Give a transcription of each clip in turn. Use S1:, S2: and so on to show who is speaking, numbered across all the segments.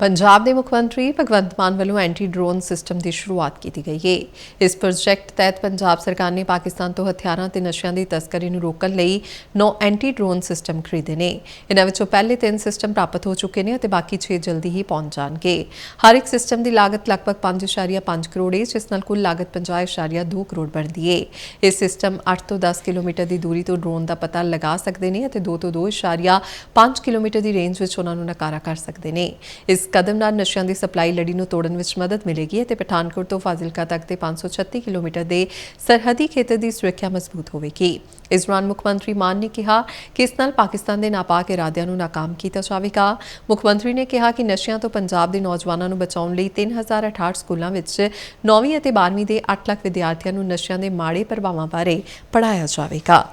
S1: ਪੰਜਾਬ ਦੇ ਮੁੱਖ ਮੰਤਰੀ ਭਗਵੰਤ ਮਾਨ ਵੱਲੋਂ ਐਂਟੀ ਡਰੋਨ ਸਿਸਟਮ ਦੀ ਸ਼ੁਰੂਆਤ ਕੀਤੀ ਗਈ ਹੈ ਇਸ ਪ੍ਰੋਜੈਕਟ ਤਹਿਤ ਪੰਜਾਬ ਸਰਕਾਰ ਨੇ ਪਾਕਿਸਤਾਨ ਤੋਂ ਹਥਿਆਰਾਂ ਤੇ ਨਸ਼ਿਆਂ ਦੀ ਤਸਕਰੀ ਨੂੰ ਰੋਕਣ ਲਈ ਨੌ ਐਂਟੀ ਡਰੋਨ ਸਿਸਟਮ ਖਰੀਦੇ ਨੇ। ਇਹਨਾਂ ਵਿੱਚੋਂ ਪਹਿਲੇ ਤਿੰਨ ਸਿਸਟਮ ਪ੍ਰਾਪਤ ਹੋ ਚੁੱਕੇ ਨੇ ਅਤੇ ਬਾਕੀ 6 ਜਲਦੀ ਹੀ ਪਹੁੰਚ ਜਾਣਗੇ। ਹਰ ਇੱਕ ਸਿਸਟਮ ਦੀ ਲਾਗਤ ਲਗਭਗ 5.5 ਕਰੋੜ ਹੈ ਜਿਸ ਨਾਲ ਕੁੱਲ ਲਾਗਤ 50.2 ਕਰੋੜ ਬਣਦੀ ਹੈ ਇਹ ਸਿਸਟਮ 8 ਤੋਂ 10 ਕਿਲੋਮੀਟਰ ਦੀ ਦੂਰੀ ਤੋਂ ਡਰੋਨ ਦਾ ਪਤਾ ਲਗਾ ਸਕਦੇ ਨੇ ਅਤੇ 2 ਤੋਂ 2.5 ਕਿਲੋਮੀਟਰ ਦੀ ਰੇਂਜ ਵਿੱਚ ਉਹਨਾਂ ਨੂੰ ਨਕਾਰਾ ਕਰ ਸਕਦੇ ਨੇ। ਇਸ ਕਦਮ ਨਾਲ ਨਸ਼ਿਆਂ ਦੀ ਸਪਲਾਈ ਲੜੀ ਨੂੰ ਤੋੜਨ ਵਿੱਚ ਮਦਦ ਮਿਲੇਗੀ ਅਤੇ ਪਠਾਨਕੋਟ ਤੋਂ ਫਾਜ਼ਿਲਕਾ ਤੱਕ ਦੇ 536 ਕਿਲੋਮੀਟਰ ਦੇ ਸਰਹੱਦੀ ਖੇਤਰ ਦੀ ਸੁਰੱਖਿਆ ਮਜ਼ਬੂਤ ਹੋਵੇਗੀ। ਇਸ ਦੌਰਾਨ ਮੁੱਖ ਮੰਤਰੀ ਮਾਨ ਨੇ ਕਿਹਾ ਕਿ ਇਸ ਨਾਲ ਪਾਕਿਸਤਾਨ ਦੇ ਨਾਪਾਕ ਇਰਾਦਿਆਂ ਨੂੰ ਨਾਕਾਮ ਕੀਤਾ ਜਾਵੇਗਾ। ਮੁੱਖ ਮੰਤਰੀ ਨੇ ਕਿਹਾ ਕਿ ਨਸ਼ਿਆਂ ਤੋਂ ਪੰਜਾਬ ਦੇ ਨੌਜਵਾਨਾਂ ਨੂੰ ਬਚਾਉਣ ਲਈ 3068 ਸਕੂਲਾਂ ਵਿੱਚ 9ਵੀਂ ਅਤੇ 12ਵੀਂ ਦੇ 8 ਲੱਖ ਵਿਦਿਆਰਥੀਆਂ ਨੂੰ ਨਸ਼ਿਆਂ ਦੇ ਮਾੜੇ ਪ੍ਰਭਾਵਾਂ ਬਾਰੇ ਪੜ੍ਹਾਇਆ ਜਾਵੇਗਾ।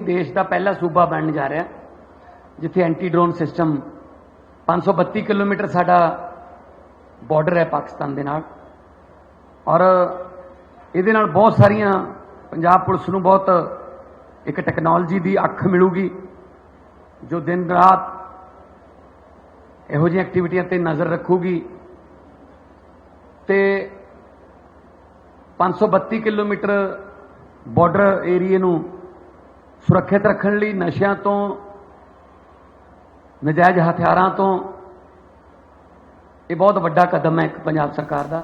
S2: ਦੇਸ਼ ਦਾ ਪਹਿਲਾ ਸੂਬਾ ਬਣਨ ਜਾ ਰਿਹਾ, ਜਿੱਥੇ ਐਂਟੀ ਡਰੋਨ ਸਿਸਟਮ 532 ਕਿਲੋਮੀਟਰ ਸਾਡਾ ਬਾਰਡਰ ਹੈ ਪਾਕਿਸਤਾਨ ਦੇ ਨਾਲ। ਔਰ ਇਹਦੇ ਨਾਲ ਬਹੁਤ ਸਾਰੀਆਂ ਪੰਜਾਬ ਪੁਲਿਸ ਨੂੰ ਬਹੁਤ ਇੱਕ ਟੈਕਨੋਲੋਜੀ ਦੀ ਅੱਖ ਮਿਲੂਗੀ, ਜੋ ਦਿਨ ਰਾਤ ਇਹੋ ਜਿਹੀਆਂ ਐਕਟੀਵਿਟੀਆਂ ਤੇ ਨਜ਼ਰ ਰੱਖੂਗੀ। ਤੇ 532 ਕਿਲੋਮੀਟਰ ਬਾਰਡਰ ਏਰੀਏ ਨੂੰ ਸੁਰੱਖਿਅਤ ਰੱਖਣ ਲਈ ਨਸ਼ਿਆਂ ਤੋਂ ਨਜਾਇਜ਼ ਹਥਿਆਰਾਂ ਤੋਂ ਇਹ ਬਹੁਤ ਵੱਡਾ ਕਦਮ ਹੈ ਇੱਕ ਪੰਜਾਬ ਸਰਕਾਰ ਦਾ।